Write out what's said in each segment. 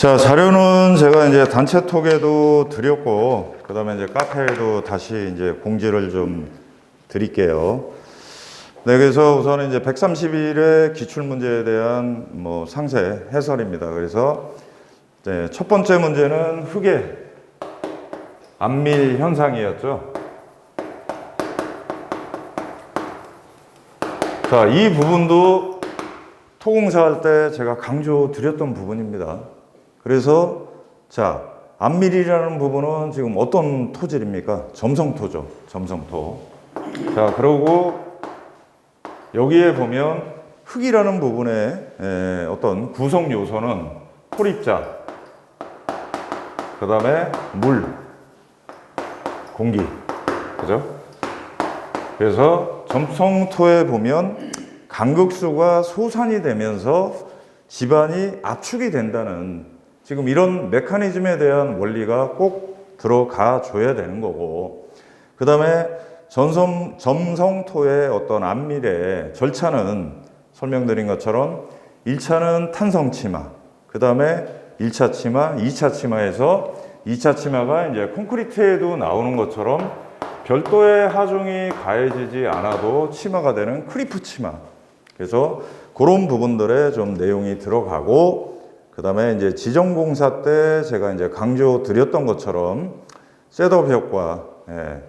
자, 자료는 제가 이제 단체 톡에도 드렸고, 그 다음에 이제 카페에도 다시 이제 공지를 좀 드릴게요. 네, 그래서 우선 이제 131의 기출문제에 대한 뭐 상세 해설입니다. 그래서 이제 첫 번째 문제는 흙의 안밀 현상이었죠. 자, 이 부분도 토공사 할 때 제가 강조 드렸던 부분입니다. 그래서 자, 안밀이라는 부분은 지금 어떤 토질입니까? 점성토죠. 점성토. 자, 그러고 여기에 보면 흙이라는 부분의 에, 어떤 구성 요소는 토립자, 그 다음에 물, 공기, 그죠? 그래서 점성토에 보면 강극수가 소산이 되면서 집안이 압축이 된다는 지금 이런 메커니즘에 대한 원리가 꼭 들어가 줘야 되는 거고 그 다음에 전섬, 점성토의 어떤 안밀의 절차는 설명드린 것처럼 1차는 탄성 치마, 그 다음에 1차 치마, 2차 치마에서 2차 치마가 이제 콘크리트에도 나오는 것처럼 별도의 하중이 가해지지 않아도 치마가 되는 크리프 치마. 그래서 그런 부분들에 좀 내용이 들어가고, 그 다음에 이제 지정공사 때 제가 이제 강조 드렸던 것처럼 셋업 효과, 예,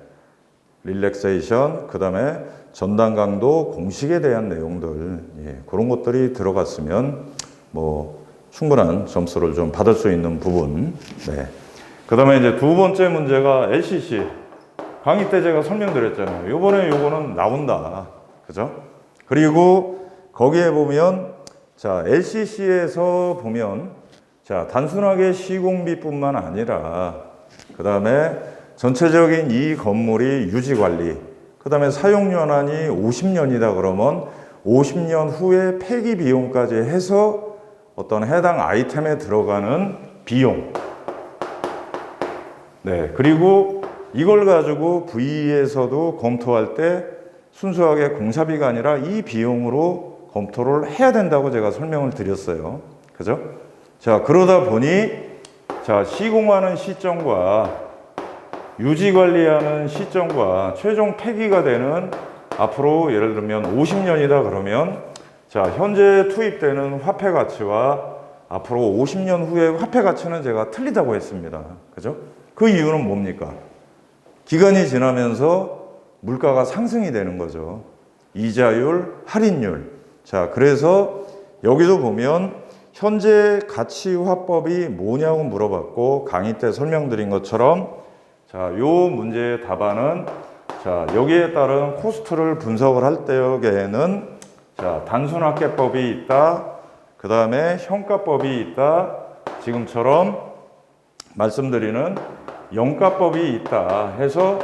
릴렉세이션, 그 다음에 전단 강도 공식에 대한 내용들, 예, 그런 것들이 들어갔으면 뭐 충분한 점수를 좀 받을 수 있는 부분. 네. 그 다음에 이제 두 번째 문제가 LCC. 강의 때 제가 설명드렸잖아요. 요번에 요거는 나온다. 그죠? 그리고 거기에 보면, 자, LCC에서 보면, 자, 단순하게 시공비뿐만 아니라, 그 다음에 전체적인 이 건물이 유지 관리, 그 다음에 사용 연한이 50년이다 그러면 50년 후에 폐기 비용까지 해서 어떤 해당 아이템에 들어가는 비용. 네. 그리고 이걸 가지고 VE에서도 검토할 때 순수하게 공사비가 아니라 이 비용으로 검토를 해야 된다고 제가 설명을 드렸어요. 그죠? 자, 그러다 보니 자, 시공하는 시점과 유지 관리하는 시점과 최종 폐기가 되는 앞으로 예를 들면 50년이다 그러면 자, 현재 투입되는 화폐 가치와 앞으로 50년 후의 화폐 가치는 제가 틀리다고 했습니다. 그죠? 그 이유는 뭡니까? 기간이 지나면서 물가가 상승이 되는 거죠. 이자율, 할인율. 자, 그래서 여기도 보면 현재 가치화법이 뭐냐고 물어봤고 강의 때 설명드린 것처럼 자, 요 문제의 답안은 자, 여기에 따른 코스트를 분석을 할 때에는 자, 단순학계법이 있다. 그 다음에 형가법이 있다. 지금처럼 말씀드리는 영가법이 있다 해서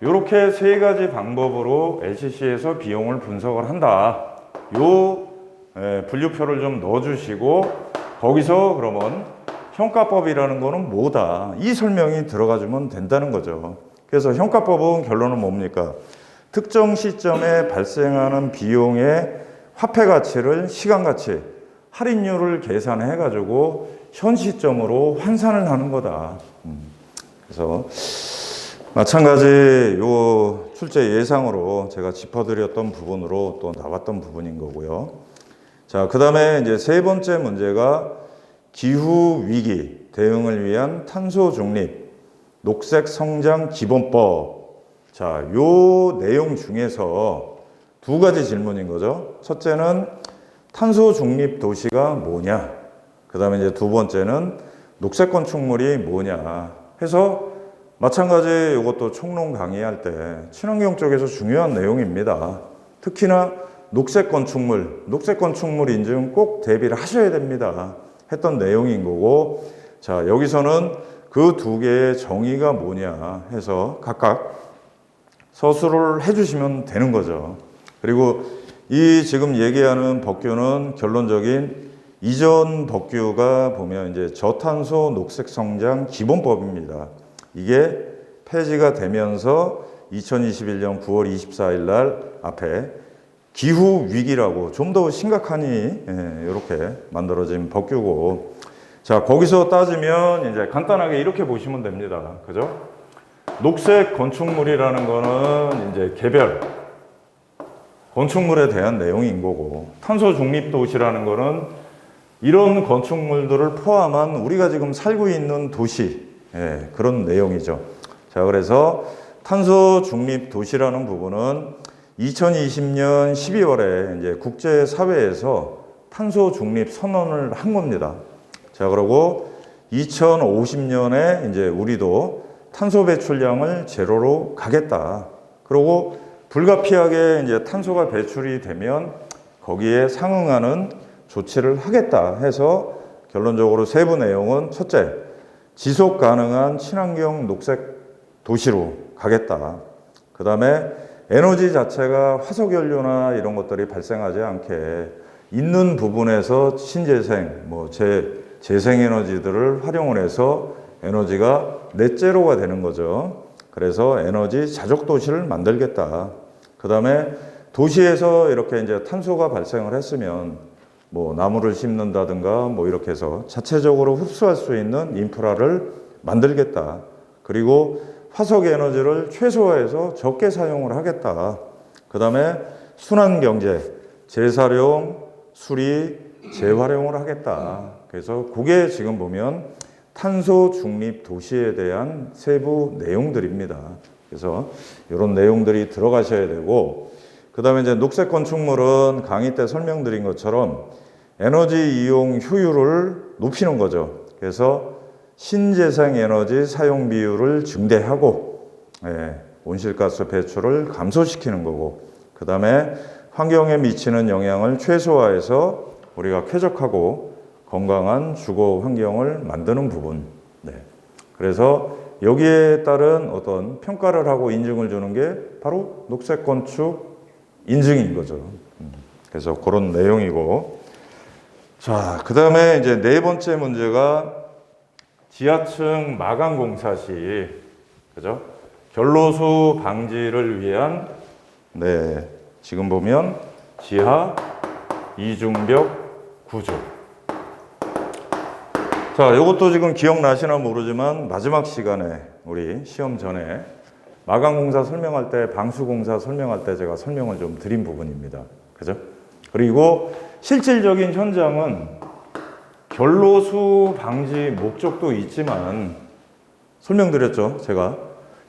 이렇게 세 가지 방법으로 LCC에서 비용을 분석을 한다. 요 예, 분류표를 좀 넣어주시고 거기서 그러면 형가법이라는 거는 뭐다. 이 설명이 들어가주면 된다는 거죠. 그래서 형가법은 결론은 뭡니까? 특정 시점에 발생하는 비용의 화폐 가치를 시간 가치, 할인율을 계산해 가지고 현 시점으로 환산을 하는 거다. 음. 그래서 마찬가지 요 출제 예상으로 제가 짚어드렸던 부분으로 또 나왔던 부분인 거고요. 자, 그 다음에 이제 세 번째 문제가 기후 위기 대응을 위한 탄소 중립 녹색 성장 기본법. 자, 요 내용 중에서 두 가지 질문인 거죠. 첫째는 탄소 중립 도시가 뭐냐? 그 다음에 이제 두 번째는 녹색 건축물이 뭐냐? 해서 마찬가지 이것도 총론 강의할 때 친환경 쪽에서 중요한 내용입니다. 특히나 녹색 건축물, 녹색 건축물 인증 꼭 대비를 하셔야 됩니다. 했던 내용인 거고, 자, 여기서는 그 두 개의 정의가 뭐냐 해서 각각 서술을 해주시면 되는 거죠. 그리고 이 지금 얘기하는 법규는 결론적인 이전 법규가 보면 이제 저탄소 녹색 성장 기본법입니다. 이게 폐지가 되면서 2021년 9월 24일 날 앞에 기후 위기라고 좀 더 심각하니 예, 이렇게 만들어진 법규고 자, 거기서 따지면 이제 간단하게 이렇게 보시면 됩니다. 그죠? 녹색 건축물이라는 거는 이제 개별 건축물에 대한 내용인 거고 탄소 중립 도시라는 거는 이런 건축물들을 포함한 우리가 지금 살고 있는 도시 예, 그런 내용이죠. 자, 그래서 탄소 중립 도시라는 부분은 2020년 12월에 이제 국제 사회에서 탄소 중립 선언을 한 겁니다. 자, 그리고 2050년에 이제 우리도 탄소 배출량을 제로로 가겠다. 그리고 불가피하게 이제 탄소가 배출이 되면 거기에 상응하는 조치를 하겠다 해서 결론적으로 세부 내용은 첫째, 지속 가능한 친환경 녹색 도시로 가겠다. 그 다음에 에너지 자체가 화석연료나 이런 것들이 발생하지 않게 있는 부분에서 신재생, 뭐 재, 재생에너지들을 활용을 해서 에너지가 넷제로가 되는 거죠. 그래서 에너지 자족 도시를 만들겠다. 그 다음에 도시에서 이렇게 이제 탄소가 발생을 했으면 뭐 나무를 심는다든가 뭐 이렇게 해서 자체적으로 흡수할 수 있는 인프라를 만들겠다. 그리고 화석 에너지를 최소화해서 적게 사용을 하겠다. 그 다음에 순환 경제, 재사용, 수리, 재활용을 하겠다. 그래서 그게 지금 보면 탄소 중립 도시에 대한 세부 내용들입니다. 그래서 이런 내용들이 들어가셔야 되고, 그 다음에 이제 녹색 건축물은 강의 때 설명드린 것처럼 에너지 이용 효율을 높이는 거죠. 그래서 신재생 에너지 사용 비율을 증대하고, 예, 온실가스 배출을 감소시키는 거고, 그 다음에 환경에 미치는 영향을 최소화해서 우리가 쾌적하고 건강한 주거 환경을 만드는 부분. 네. 그래서 여기에 따른 어떤 평가를 하고 인증을 주는 게 바로 녹색 건축 인증인 거죠. 음. 그래서 그런 내용이고. 자, 그 다음에 이제 네 번째 문제가 지하층 마감 공사 시, 그죠? 결로수 방지를 위한, 네, 지금 보면 지하 이중벽 구조. 자, 이것도 지금 기억나시나 모르지만 마지막 시간에 우리 시험 전에 마감 공사 설명할 때 방수 공사 설명할 때 제가 설명을 좀 드린 부분입니다. 그죠? 그리고 실질적인 현장은 결로수 방지 목적도 있지만 설명드렸죠, 제가.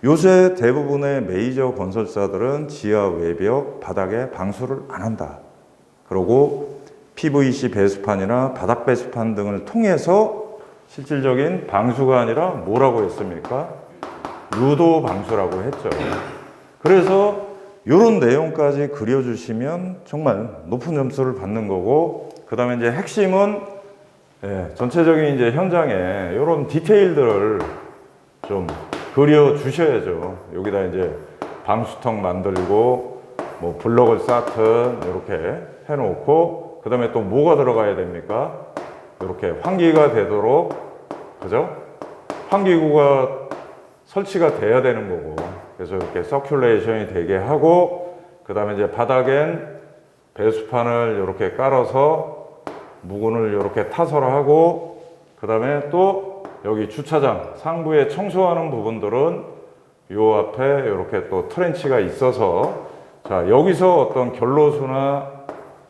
요새 대부분의 메이저 건설사들은 지하 외벽, 바닥에 방수를 안 한다. 그리고 PVC 배수판이나 바닥 배수판 등을 통해서 실질적인 방수가 아니라 뭐라고 했습니까? 유도 방수라고 했죠. 그래서 이런 내용까지 그려주시면 정말 높은 점수를 받는 거고, 그 다음에 이제 핵심은 예, 전체적인 이제 현장에 이런 디테일들을 좀 그려 주셔야죠. 여기다 이제 방수턱 만들고 뭐 블럭을 쌓든 이렇게 해놓고 그 다음에 또 뭐가 들어가야 됩니까? 이렇게 환기가 되도록 그죠? 환기구가 설치가 돼야 되는 거고. 그래서 이렇게 서큘레이션이 되게 하고 그 다음에 이제 바닥엔 배수판을 이렇게 깔아서 무근을 이렇게 타설을 하고 그 다음에 또 여기 주차장 상부에 청소하는 부분들은 요 앞에 이렇게 또 트렌치가 있어서 자 여기서 어떤 결로수나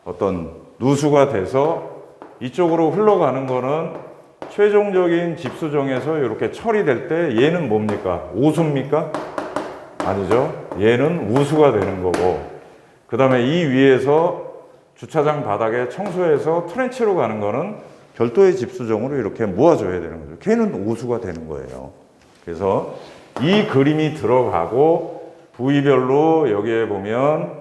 어떤 누수가 돼서 이쪽으로 흘러가는 거는 최종적인 집수정에서 이렇게 처리될 때 얘는 뭡니까? 오수입니까? 아니죠. 얘는 우수가 되는 거고 그 다음에 이 위에서 주차장 바닥에 청소해서 트렌치로 가는 거는 별도의 집수정으로 이렇게 모아줘야 되는 거죠. 걔는 오수가 되는 거예요. 그래서 이 그림이 들어가고 부위별로 여기에 보면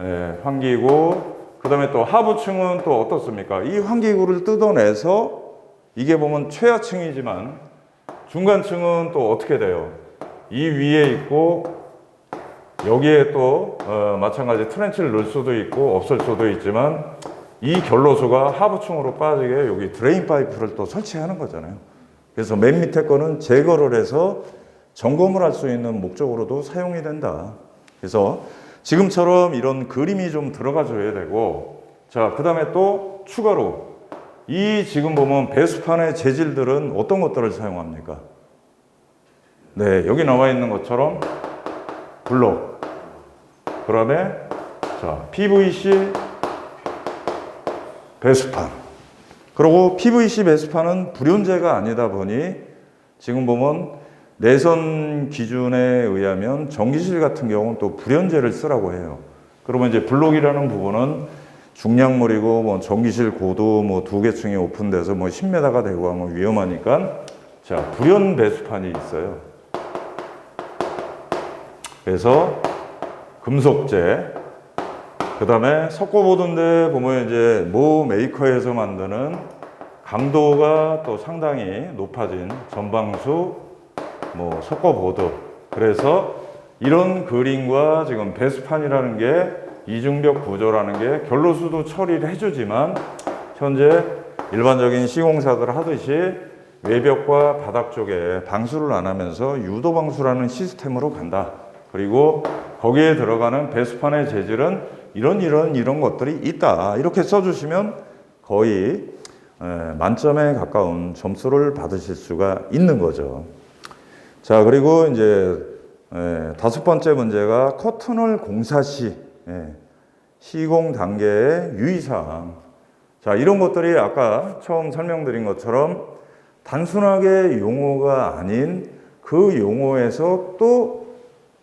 예, 환기구 그 다음에 또 하부층은 또 어떻습니까? 이 환기구를 뜯어내서 이게 보면 최하층이지만 중간층은 또 어떻게 돼요? 이 위에 있고 여기에 또 어, 마찬가지 트렌치를 넣을 수도 있고 없을 수도 있지만 이 결로수가 하부층으로 빠지게 여기 드레인 파이프를 또 설치하는 거잖아요. 그래서 맨 밑에 거는 제거를 해서 점검을 할 수 있는 목적으로도 사용이 된다. 그래서 지금처럼 이런 그림이 좀 들어가 줘야 되고 자, 그 다음에 또 추가로 이 지금 보면 배수판의 재질들은 어떤 것들을 사용합니까? 네, 여기 나와 있는 것처럼 블록, 그 다음에 자, PVC 배수판. 그리고 PVC 배수판은 불연제가 아니다 보니 지금 보면 내선 기준에 의하면 전기실 같은 경우는 또 불연제를 쓰라고 해요. 그러면 이제 블록이라는 부분은 중량물이고 뭐 전기실 고도 뭐 두 개 층이 오픈돼서 뭐 10m가 되고 하면 위험하니까 자 불연 배수판이 있어요. 그래서 금속재 그 다음에 섞어보던데 보면 이제 모 메이커에서 만드는 강도가 또 상당히 높아진 전방수 뭐 섞어보드 그래서 이런 그림과 지금 배수판이라는 게 이중벽 구조라는 게 결로수도 처리를 해주지만 현재 일반적인 시공사들 하듯이 외벽과 바닥 쪽에 방수를 안 하면서 유도 방수라는 시스템으로 간다. 그리고 거기에 들어가는 배수판의 재질은 이런 이런 이런 것들이 있다. 이렇게 써주시면 거의 에, 만점에 가까운 점수를 받으실 수가 있는 거죠. 자 그리고 이제 에, 다섯 번째 문제가 커튼을 공사 시 예, 시공 단계의 유의사항. 자 이런 것들이 아까 처음 설명드린 것처럼 단순하게 용어가 아닌 그 용어에서 또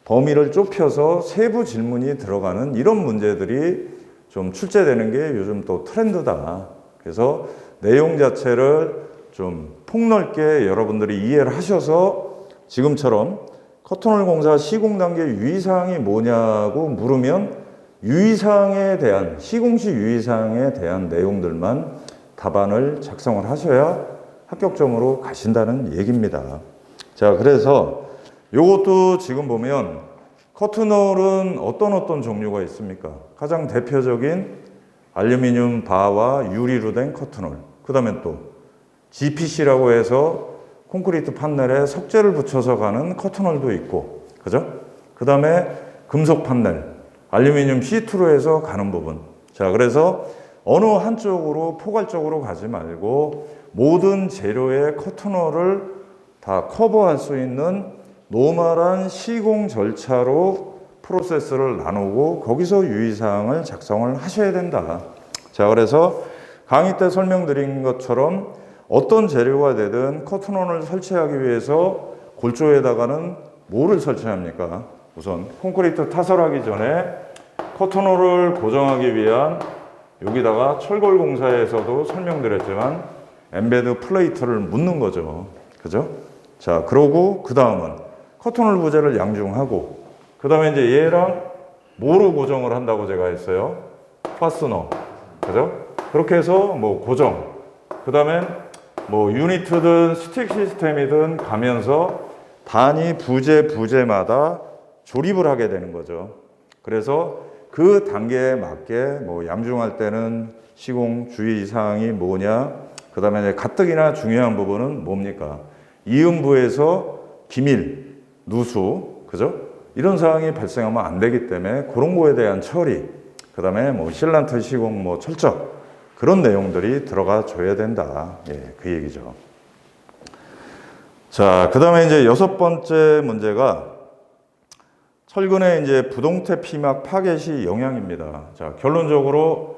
범위를 좁혀서 세부 질문이 들어가는 이런 문제들이 좀 출제되는 게 요즘 또 트렌드다. 그래서 내용 자체를 좀 폭넓게 여러분들이 이해를 하셔서 지금처럼 커튼홀 공사 시공 단계 유의사항이 뭐냐고 물으면 유의사항에 대한 시공시 유의사항에 대한 내용들만 답안을 작성을 하셔야 합격점으로 가신다는 얘기입니다. 자, 그래서 요것도 지금 보면 커튼홀은 어떤 어떤 종류가 있습니까? 가장 대표적인 알루미늄 바와 유리로 된 커튼홀. 그 다음에 또 GPC라고 해서 콘크리트 판넬에 석재를 붙여서 가는 커튼홀도 있고, 그죠? 그 다음에 금속 판넬, 알루미늄 시트로 해서 가는 부분. 자, 그래서 어느 한쪽으로 포괄적으로 가지 말고 모든 재료의 커튼홀을 다 커버할 수 있는 노멀한 시공 절차로 프로세스를 나누고 거기서 유의사항을 작성을 하셔야 된다. 자, 그래서 강의 때 설명드린 것처럼 어떤 재료가 되든 커튼원을 설치하기 위해서 골조에다가는 뭐를 설치합니까? 우선 콘크리트 타설하기 전에 커튼홀을 고정하기 위한 여기다가 철골 공사에서도 설명드렸지만 엠베드 플레이트를 묻는 거죠. 그죠? 자, 그러고 그 다음은 커튼홀 부재를 양중하고 그 다음에 이제 얘랑 뭐로 고정을 한다고 제가 했어요? 파스너. 그죠? 그렇게 해서 뭐 고정. 그 다음에 뭐 유니트든 스틱 시스템이든 가면서 단위 부재 부재마다 조립을 하게 되는 거죠. 그래서 그 단계에 맞게 뭐 양중할 때는 시공 주의 사항이 뭐냐, 그 다음에 가뜩이나 중요한 부분은 뭡니까? 이음부에서 기밀, 누수, 그죠? 이런 사항이 발생하면 안 되기 때문에 그런 거에 대한 처리, 그 다음에 뭐 실란트 시공 뭐 철저, 그런 내용들이 들어가 줘야 된다. 예, 그 얘기죠. 자, 그 다음에 이제 여섯 번째 문제가 철근의 이제 부동태 피막 파괴 시 영향입니다. 자, 결론적으로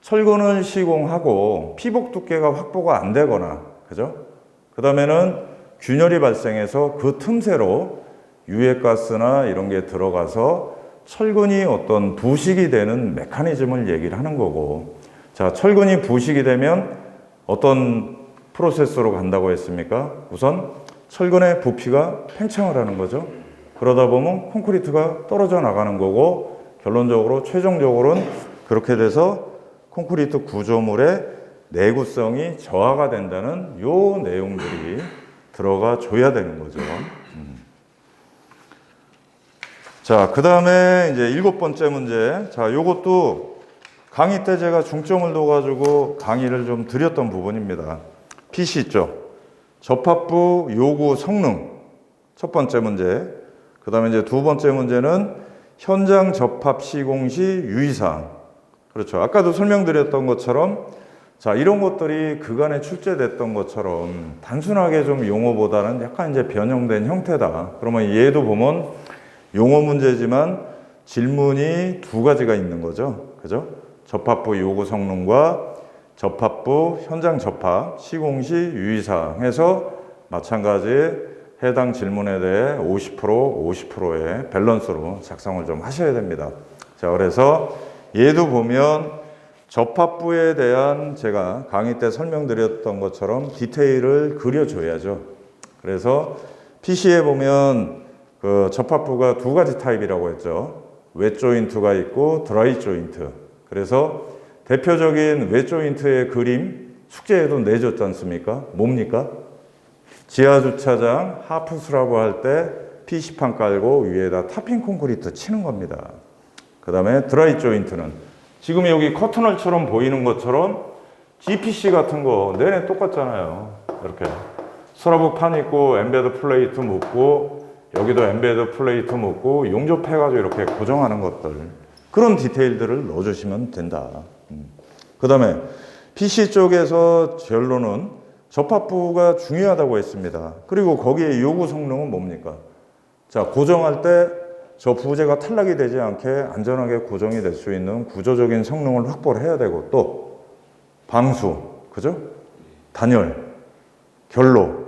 철근을 시공하고 피복 두께가 확보가 안 되거나, 그죠? 그 다음에는 균열이 발생해서 그 틈새로 유해가스나 이런 게 들어가서 철근이 어떤 부식이 되는 메커니즘을 얘기를 하는 거고, 자, 철근이 부식이 되면 어떤 프로세스로 간다고 했습니까? 우선 철근의 부피가 팽창을 하는 거죠. 그러다 보면 콘크리트가 떨어져 나가는 거고 결론적으로 최종적으로는 그렇게 돼서 콘크리트 구조물의 내구성이 저하가 된다는 요 내용들이 들어가 줘야 되는 거죠. 음. 자, 그 다음에 이제 일곱 번째 문제. 자, 요것도 강의 때 제가 중점을 둬가지고 강의를 좀 드렸던 부분입니다. PC 있죠? 접합부 요구 성능. 첫 번째 문제. 그 다음에 이제 두 번째 문제는 현장 접합 시공 시 유의사항. 그렇죠. 아까도 설명드렸던 것처럼 자, 이런 것들이 그간에 출제됐던 것처럼 단순하게 좀 용어보다는 약간 이제 변형된 형태다. 그러면 얘도 보면 용어 문제지만 질문이 두 가지가 있는 거죠. 그죠? 접합부 요구 성능과 접합부 현장 접합, 시공 시 유의사항 해서 마찬가지 해당 질문에 대해 50% 50%의 밸런스로 작성을 좀 하셔야 됩니다. 자, 그래서 얘도 보면 접합부에 대한 제가 강의 때 설명드렸던 것처럼 디테일을 그려줘야죠. 그래서 PC에 보면 그 접합부가 두 가지 타입이라고 했죠. 웹 조인트가 있고 드라이 조인트. 그래서 대표적인 웹 조인트의 그림 숙제에도 내줬지 않습니까? 뭡니까? 지하 주차장 하프스라고 할때 PC판 깔고 위에다 타핑 콘크리트 치는 겁니다. 그 다음에 드라이 조인트는 지금 여기 커튼홀처럼 보이는 것처럼 GPC 같은 거 내내 똑같잖아요. 이렇게 스라브 판 있고 엠베드 플레이트 묶고 여기도 엠베드 플레이트 묶고 용접해가지고 이렇게 고정하는 것들 그런 디테일들을 넣어주시면 된다. 그 다음에 PC 쪽에서 결론은 접합부가 중요하다고 했습니다. 그리고 거기에 요구 성능은 뭡니까? 자, 고정할 때 저 부재가 탈락이 되지 않게 안전하게 고정이 될 수 있는 구조적인 성능을 확보를 해야 되고 또 방수, 그죠? 단열, 결로,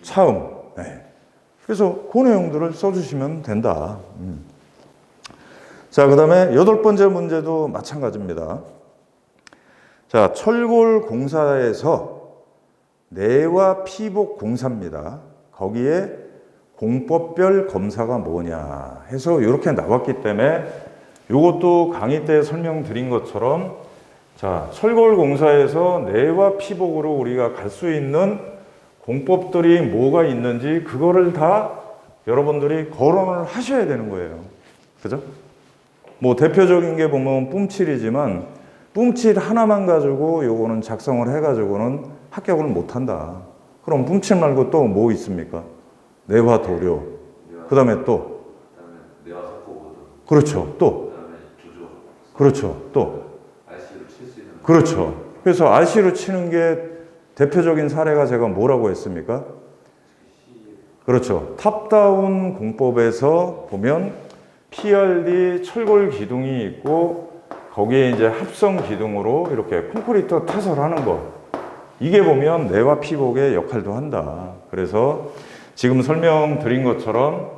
차음. 네. 그래서 그 내용들을 써주시면 된다. 음. 자, 그 다음에 여덟 번째 문제도 마찬가지입니다. 자, 철골 공사에서 내와 피복 공사입니다. 거기에 공법별 검사가 뭐냐 해서 이렇게 나왔기 때문에 이것도 강의 때 설명드린 것처럼 자, 철골 공사에서 내와 피복으로 우리가 갈 수 있는 공법들이 뭐가 있는지 그거를 다 여러분들이 거론을 하셔야 되는 거예요. 그죠? 뭐 대표적인 게 보면 뿜칠이지만 뿜칠 하나만 가지고 요거는 작성을 해가지고는 합격을 못 한다. 그럼 뿜칠 말고 또 뭐 있습니까? 내화 도료. 그 다음에 또, 그렇죠. 또, 그렇죠. 또, 그렇죠. 그래서 RC로 치는 게 대표적인 사례가 제가 뭐라고 했습니까? 그렇죠. 탑다운 공법에서 보면 PRD 철골 기둥이 있고 거기에 이제 합성 기둥으로 이렇게 콘크리트 타설하는 거. 이게 보면 내와 피복의 역할도 한다. 그래서 지금 설명드린 것처럼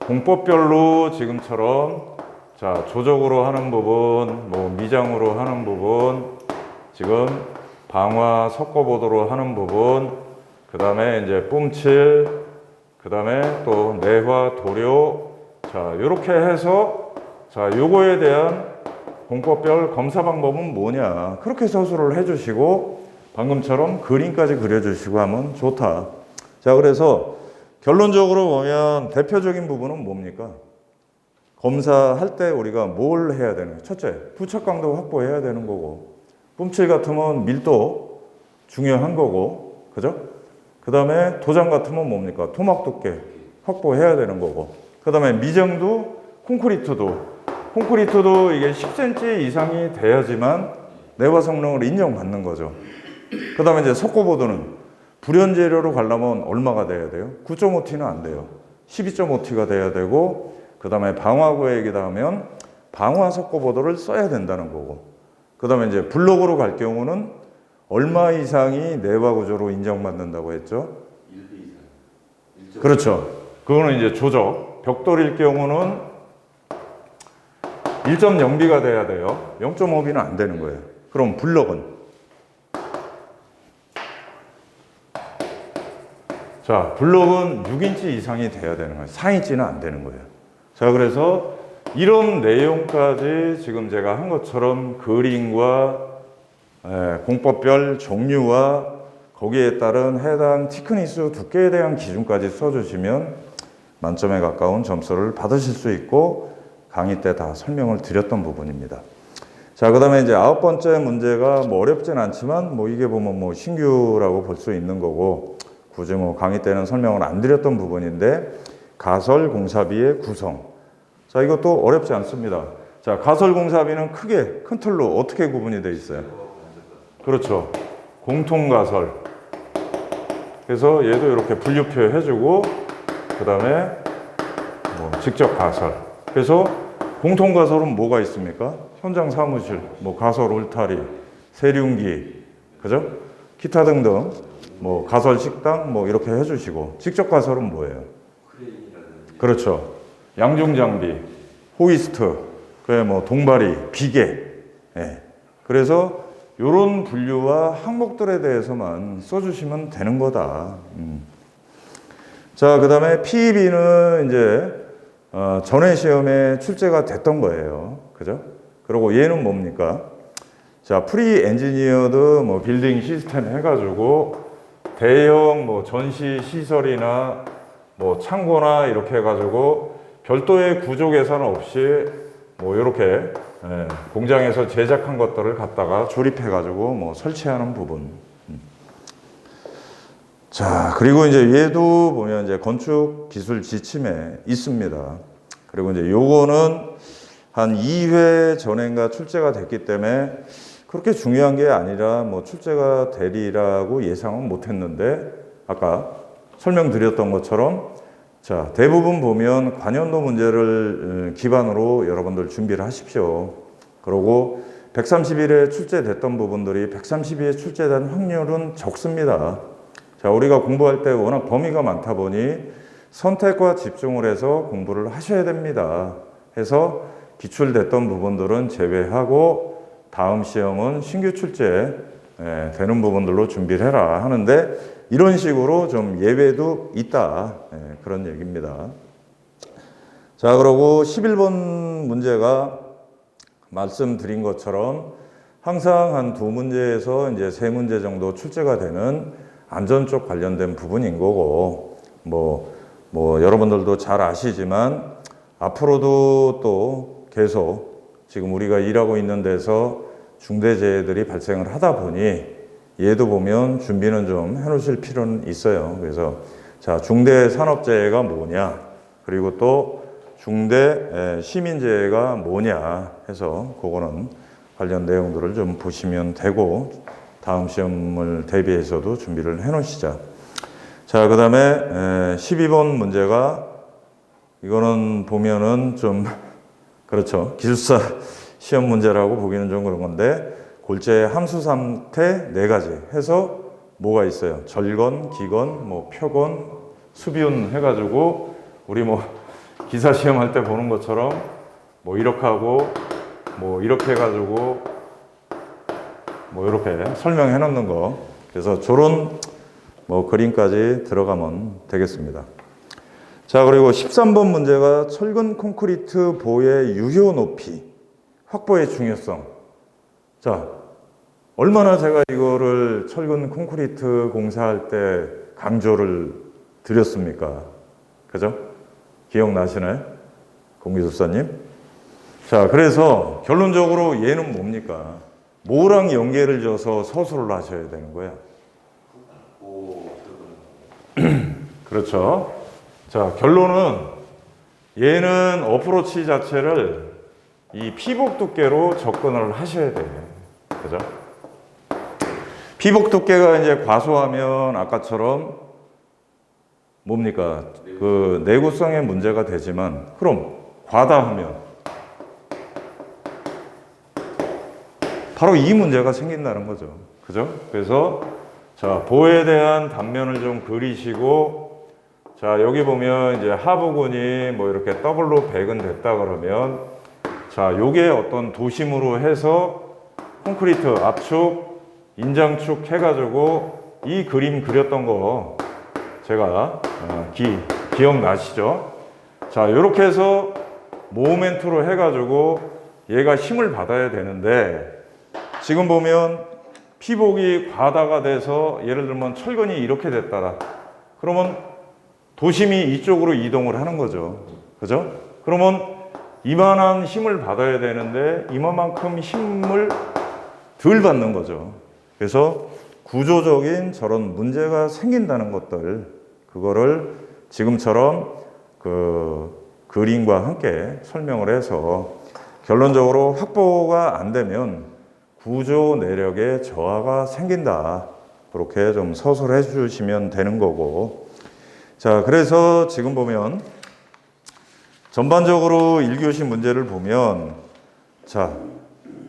공법별로 지금처럼 자 조적으로 하는 부분, 뭐 미장으로 하는 부분, 지금 방화 섞어보도로 하는 부분, 그 다음에 이제 뿜칠, 그 다음에 또 내화 도료, 자 이렇게 해서 자 요거에 대한 공법별 검사 방법은 뭐냐 그렇게 서술을 해주시고 방금처럼 그림까지 그려주시고 하면 좋다. 자 그래서 결론적으로 보면 대표적인 부분은 뭡니까? 검사할 때 우리가 뭘 해야 되는 거예요? 첫째, 부착 강도 확보해야 되는 거고, 뿜칠 같으면 밀도 중요한 거고, 그죠? 그 다음에 도장 같으면 뭡니까? 토막 두께 확보해야 되는 거고, 그 다음에 미정도 콘크리트도, 콘크리트도 이게 10cm 이상이 돼야지만 내화 성능을 인정받는 거죠. 그 다음에 이제 석고보드는 불연 재료로 가려면 얼마가 돼야 돼요? 9.5T는 안 돼요. 12.5T가 돼야 되고, 그 다음에 방화구액이다 하면 방화 석고보드를 써야 된다는 거고, 그 다음에 이제 블록으로 갈 경우는 얼마 이상이 내화 구조로 인정받는다고 했죠? 1배 이상. 1.5. 그렇죠. 그거는 이제 조적. 벽돌일 경우는 1.0B가 돼야 돼요. 0.5B는 안 되는 거예요. 그럼 블럭은 자, 블록은 6인치 이상이 돼야 되는 거예요. 4인치는 안 되는 거예요. 자, 그래서 이런 내용까지 지금 제가 한 것처럼 그림과 에, 공법별 종류와 거기에 따른 해당 티크니스 두께에 대한 기준까지 써주시면 만점에 가까운 점수를 받으실 수 있고 강의 때 다 설명을 드렸던 부분입니다. 자, 그 다음에 이제 아홉 번째 문제가 뭐 어렵진 않지만 뭐 이게 보면 뭐 신규라고 볼 수 있는 거고 굳이 뭐 강의 때는 설명을 안 드렸던 부분인데 가설 공사비의 구성. 자, 이것도 어렵지 않습니다. 자, 가설 공사비는 크게 큰 틀로 어떻게 구분이 되어 있어요? 그렇죠. 공통 가설. 그래서 얘도 이렇게 분류표 해주고 그 다음에 뭐 직접 가설. 그래서 공통 가설은 뭐가 있습니까? 현장 사무실, 뭐 가설 울타리, 세륜기, 그죠? 기타 등등 뭐 가설 식당 뭐 이렇게 해주시고 직접 가설은 뭐예요? 그렇죠. 양중 장비, 호이스트, 그에 뭐 동바리, 비계. 예. 그래서 이런 분류와 항목들에 대해서만 써주시면 되는 거다. 음. 자, 그 다음에 PEB는 이제 어, 전회 시험에 출제가 됐던 거예요. 그죠? 그리고 얘는 뭡니까? 자, 프리 엔지니어드 뭐 빌딩 시스템 해가지고 대형 뭐 전시 시설이나 뭐 창고나 이렇게 해가지고 별도의 구조 계산 없이 뭐 이렇게 예, 공장에서 제작한 것들을 갖다가 조립해가지고 뭐 설치하는 부분. 음. 자 그리고 이제 얘도 보면 이제 건축 기술 지침에 있습니다. 그리고 이제 요거는 한 2회 전인가 출제가 됐기 때문에 그렇게 중요한 게 아니라 뭐 출제가 되리라고 예상은 못 했는데 아까 설명드렸던 것처럼 자, 대부분 보면 관연도 문제를 어, 기반으로 여러분들 준비를 하십시오. 그리고 130일에 출제됐던 부분들이 132에 출제된 확률은 적습니다. 자, 우리가 공부할 때 워낙 범위가 많다 보니 선택과 집중을 해서 공부를 하셔야 됩니다. 해서 기출됐던 부분들은 제외하고 다음 시험은 신규 출제 예, 되는 부분들로 준비를 해라 하는데 이런 식으로 좀 예외도 있다. 예, 그런 얘기입니다. 자, 그러고 11번 문제가 말씀드린 것처럼 항상 한 두 문제에서 이제 세 문제 정도 출제가 되는 안전 쪽 관련된 부분인 거고, 뭐, 뭐, 여러분들도 잘 아시지만 앞으로도 또 계속 지금 우리가 일하고 있는 데서 중대재해들이 발생을 하다 보니 얘도 보면 준비는 좀 해놓으실 필요는 있어요. 그래서 자 중대 산업재해가 뭐냐 그리고 또 중대 시민재해가 뭐냐 해서 그거는 관련 내용들을 좀 보시면 되고 다음 시험을 대비해서도 준비를 해 놓으시자. 자 그 다음에 12번 문제가 이거는 보면은 좀 그렇죠 기술사 시험 문제라고 보기는 좀 그런 건데 골재 함수 상태 네 가지 해서 뭐가 있어요? 절건, 기건, 뭐 표건, 수비운 해가지고 우리 뭐 기사 시험 할 때 보는 것처럼 뭐 이렇게 하고 뭐 이렇게 해가지고 뭐 이렇게 설명해 놓는 거 그래서 저런 뭐 그림까지 들어가면 되겠습니다. 자 그리고 13번 문제가 철근 콘크리트 보의 유효 높이 확보의 중요성 자 얼마나 제가 이거를 철근 콘크리트 공사할 때 강조를 드렸습니까? 그죠? 기억나시나요? 공기술사님? 자, 그래서 결론적으로 얘는 뭡니까? 뭐랑 연계를 져서 서술을 하셔야 되는 거야? 그렇죠. 자, 결론은 얘는 어프로치 자체를 이 피복 두께로 접근을 하셔야 돼요. 그죠? 피복 두께가 이제 과소하면 아까처럼 뭡니까? 그 내구성의 문제가 되지만 그럼 과다하면 바로 이 문제가 생긴다는 거죠. 그죠? 그래서 자, 보에 대한 단면을 좀 그리시고 자, 여기 보면 이제 하부근이 뭐 이렇게 더블로 백은 됐다 그러면 자, 요게 어떤 도심으로 해서 콘크리트 압축, 인장축 해가지고 이 그림 그렸던 거 제가 어, 기, 기억나시죠? 자, 요렇게 해서 모멘트로 해가지고 얘가 힘을 받아야 되는데 지금 보면 피복이 과다가 돼서 예를 들면 철근이 이렇게 됐다라. 그러면 도심이 이쪽으로 이동을 하는 거죠. 그죠? 그러면 이만한 힘을 받아야 되는데 이만큼 힘을 덜 받는 거죠. 그래서 구조적인 저런 문제가 생긴다는 것들, 그거를 지금처럼 그 그림과 함께 설명을 해서 결론적으로 확보가 안 되면 구조 내력의 저하가 생긴다. 그렇게 좀 서술해 주시면 되는 거고. 자, 그래서 지금 보면 전반적으로 1교시 문제를 보면 자,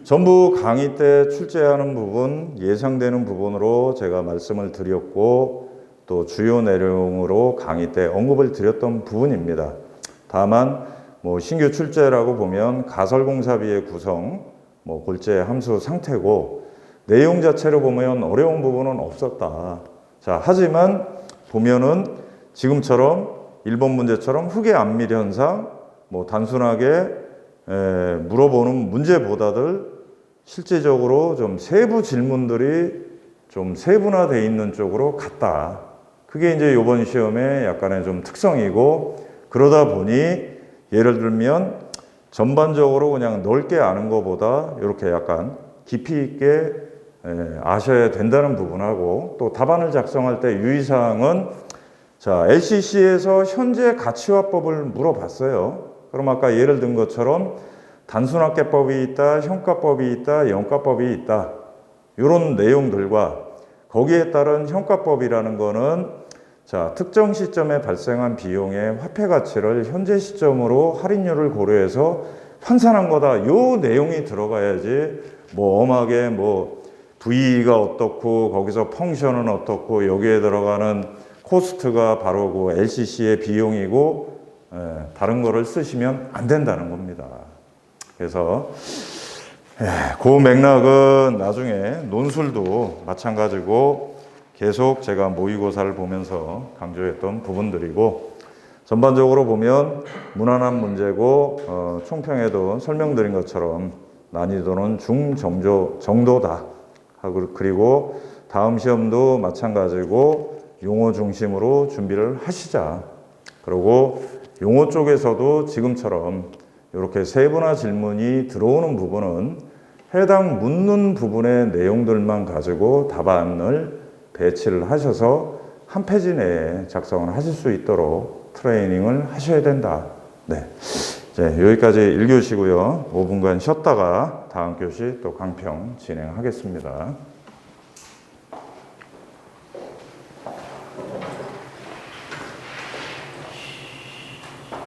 전부 강의 때 출제하는 부분, 예상되는 부분으로 제가 말씀을 드렸고 또 주요 내용으로 강의 때 언급을 드렸던 부분입니다. 다만 뭐 신규 출제라고 보면 가설공사비의 구성, 뭐 골재 함수 상태고 내용 자체로 보면 어려운 부분은 없었다. 자, 하지만 보면은 지금처럼 1번 문제처럼 흑의 안밀 현상, 뭐 단순하게 에, 물어보는 문제보다들 실제적으로 좀 세부 질문들이 좀 세분화되어 있는 쪽으로 갔다. 그게 이제 이번 시험의 약간의 좀 특성이고 그러다 보니 예를 들면 전반적으로 그냥 넓게 아는 것보다 이렇게 약간 깊이 있게 에, 아셔야 된다는 부분하고 또 답안을 작성할 때 유의사항은 자 LCC에서 현재 가치화법을 물어봤어요. 그럼 아까 예를 든 것처럼 단순학계법이 있다, 형가법이 있다, 영가법이 있다. 이런 내용들과 거기에 따른 형가법이라는 거는 자, 특정 시점에 발생한 비용의 화폐 가치를 현재 시점으로 할인율을 고려해서 환산한 거다. 요 내용이 들어가야지 뭐 엄하게 뭐 V가 어떻고 거기서 펑션은 어떻고 여기에 들어가는 코스트가 바로 그 LCC의 비용이고 예, 다른 거를 쓰시면 안 된다는 겁니다. 그래서 예, 그 맥락은 나중에 논술도 마찬가지고 계속 제가 모의고사를 보면서 강조했던 부분들이고 전반적으로 보면 무난한 문제고 어, 총평에도 설명드린 것처럼 난이도는 중정조 정도다 하고 그리고 다음 시험도 마찬가지고 용어 중심으로 준비를 하시자. 그리고 용어 쪽에서도 지금처럼 이렇게 세분화 질문이 들어오는 부분은 해당 묻는 부분의 내용들만 가지고 답안을 배치를 하셔서 한 페이지 내에 작성을 하실 수 있도록 트레이닝을 하셔야 된다. 네. 이제 여기까지 1교시고요. 5분간 쉬었다가 다음 교시 또 강평 진행하겠습니다.